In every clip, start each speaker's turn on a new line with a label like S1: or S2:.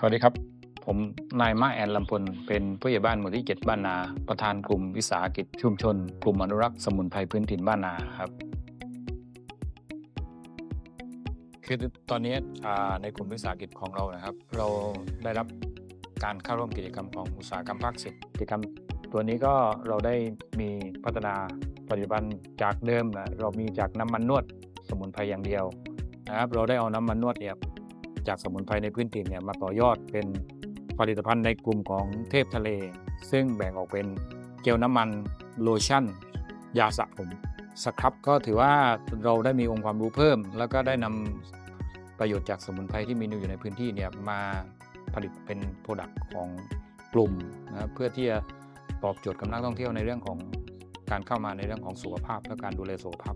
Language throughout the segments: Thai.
S1: สวัสดีครับ ผมนายมาแอนลำพลเป็นผู้ใหญ่บ้านหมู่ที่ 7 บ้านนา ประธานกลุ่มวิสาหกิจชุมชน กลุ่มอนุรักษ์สมุนไพรพื้นถิ่นบ้านนาครับคือตอนนี้ในกลุ่มวิสาหกิจของเรานะครับ เราได้รับการเข้าร่วมกิจกรรมของอุตสาหกรรมภาคสิบกิจกรรมตัวนี้ก็เราได้มีพัฒนาปัจจุบันจากเดิมนะเรามีจากน้ำมันนวดสมุนไพรอย่างเดียวนะครับ เราได้เอาน้ำมันนวดเนี่ย จากสมุนไพรในพื้นถิ่นเนี่ยมาต่อยอดเป็นผลิตภัณฑ์ในกลุ่มของเทพทะเล ซึ่งแบ่งออกเป็นเจลน้ำมันโลชั่น ยาสระผมสครับก็ถือว่าเราได้มีองค์ความรู้เพิ่ม แล้วก็ได้นำประโยชน์จากสมุนไพรที่มีอยู่ในพื้นที่เนี่ยมาผลิตเป็นโปรดักต์ของกลุ่มนะครับเพื่อที่จะตอบโจทย์กับนักท่องเที่ยวในเรื่องของการเข้ามาในเรื่องของสุขภาพและการดูแลสุขภาพ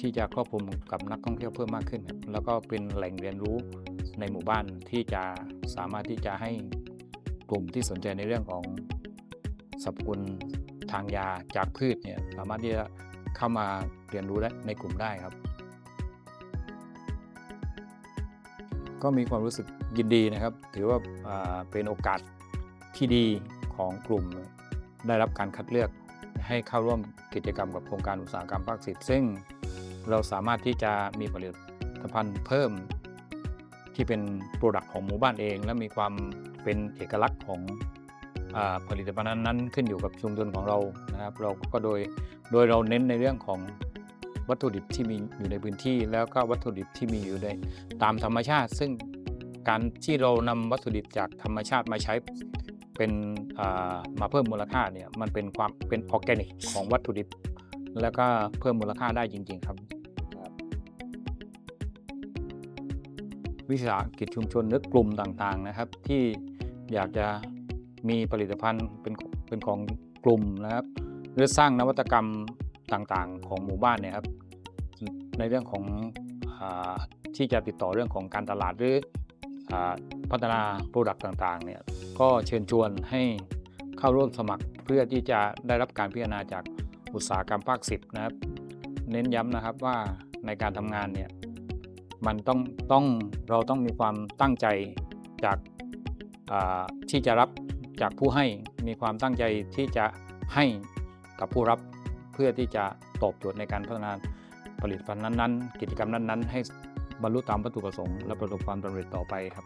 S1: ที่จะครอบคลุมกับนักท่องเที่ยวเพิ่มมากขึ้น แล้วก็เป็นแหล่งเรียนรู้ในหมู่บ้านที่จะสามารถที่จะให้กลุ่มที่สนใจในเรื่องของสรรพคุณทางยาจากพืชเนี่ยสามารถที่จะเข้ามาเรียนรู้ได้ในกลุ่มได้ครับ ก็มีความรู้สึกยินดีนะครับ ถือว่าาเป็นโอกาสที่ดีของกลุ่มได้รับการคัดเลือกให้เข้าร่วมกิจกรรมกับโครงการอุตสาหกรรมภาคสิทธิ์ซึ่ง เราสามารถที่จะมีผลิตภัณฑ์เพิ่ม ที่เป็นโปรดักต์ของหมู่บ้านเอง และมีความเป็นเอกลักษณ์ของอผลิตภัณฑ์นั้นขึ้นอยู่กับชุมชนของเรานะครับ เราก็โดยโดยเราเน้นในเรื่องของวัตถุดิบที่มีอยู่ในพื้นที่แล้วก็วัตถุดิบที่มีอยู่ในตามธรรมชาติ ซึ่งการที่เรานำวัตถุดิบจากธรรมชาติมาใช้เป็นมาเพิ่มมูลค่าเนี่ยมันเป็นความเป็นออร์แกนิกของวัตถุดิบ แล้วก็เพิ่มมูลค่าได้จริง ๆ ครับ วิสาหกิจชุมชนหรือกลุ่มต่างๆนะครับ ที่อยากจะมีผลิตภัณฑ์เป็นเป็นของกลุ่มนะครับ หรือสร้างนวัตกรรมต่างๆ ของหมู่บ้านเนี่ยครับในเรื่องของอาที่จะติดต่อเรื่องของการตลาดหรืออาพัฒนาโปรดักต์ต่างๆเนี่ยก็เชิญชวนให้เข้าร่วมสมัครเพื่อที่จะได้รับการพิจารณาจาก อุตสาหกรรมภาค 10 นะครับ เน้นย้ำนะครับว่าในการทำงานเนี่ยมันต้องต้องเราต้องมีความตั้งใจจากาที่จะรับจากผู้ให้มีความตั้งใจที่จะให้กับผู้รับเพื่อที่จะตอบโจทย์ในการพัฒนาผลิตภัณฑ์นั้นๆ กิจกรรมนั้นๆ ให้บรรลุตามวัตถุประสงค์และประสบความสำเร็จต่อไปครับ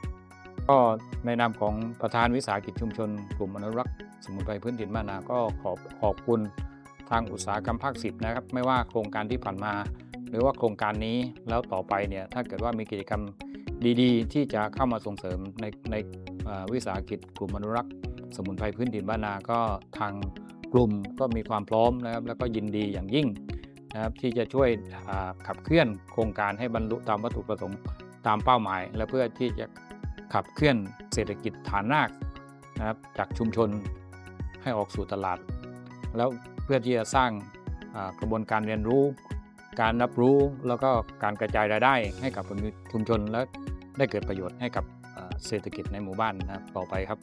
S1: ก็ในนามของประธานวิสาหกิจชุมชน กลุ่มอนุรักษ์สมุนไพรพื้นถิ่นบ้านนาก็ขอบขอบคุณ ทางอุตสาหกรรมภาคสิบนะครับ ไม่ว่าโครงการที่ผ่านมา หรือว่าโครงการนี้แล้วต่อไปเนี่ยถ้าเกิดว่ามีกิจกรรมดีๆ ที่จะเข้ามาส่งเสริมในในวิสาหกิจกลุ่มอนุรักษ์สมุนไพรพื้นถิ่นบ้านนาก็ทางกลุ่มก็มีความพร้อมนะครับ แล้วก็ยินดีอย่างยิ่งนะครับที่จะช่วยขับเคลื่อนโครงการให้บรรลุตามวัตถุประสงค์ตามเป้าหมาย และเพื่อที่จะขับเคลื่อนเศรษฐกิจฐานรากนะครับจากชุมชนให้ออกสู่ตลาด แล้ว พื่อที่จะสร้างกระบวนการเรียนรู้ การรับรู้แล้วก็การกระจายรายได้ให้กับคนชุมชนและได้เกิดประโยชน์ให้กับเอ่อเศรษฐกิจในหมู่บ้านนะครับต่อไปครับ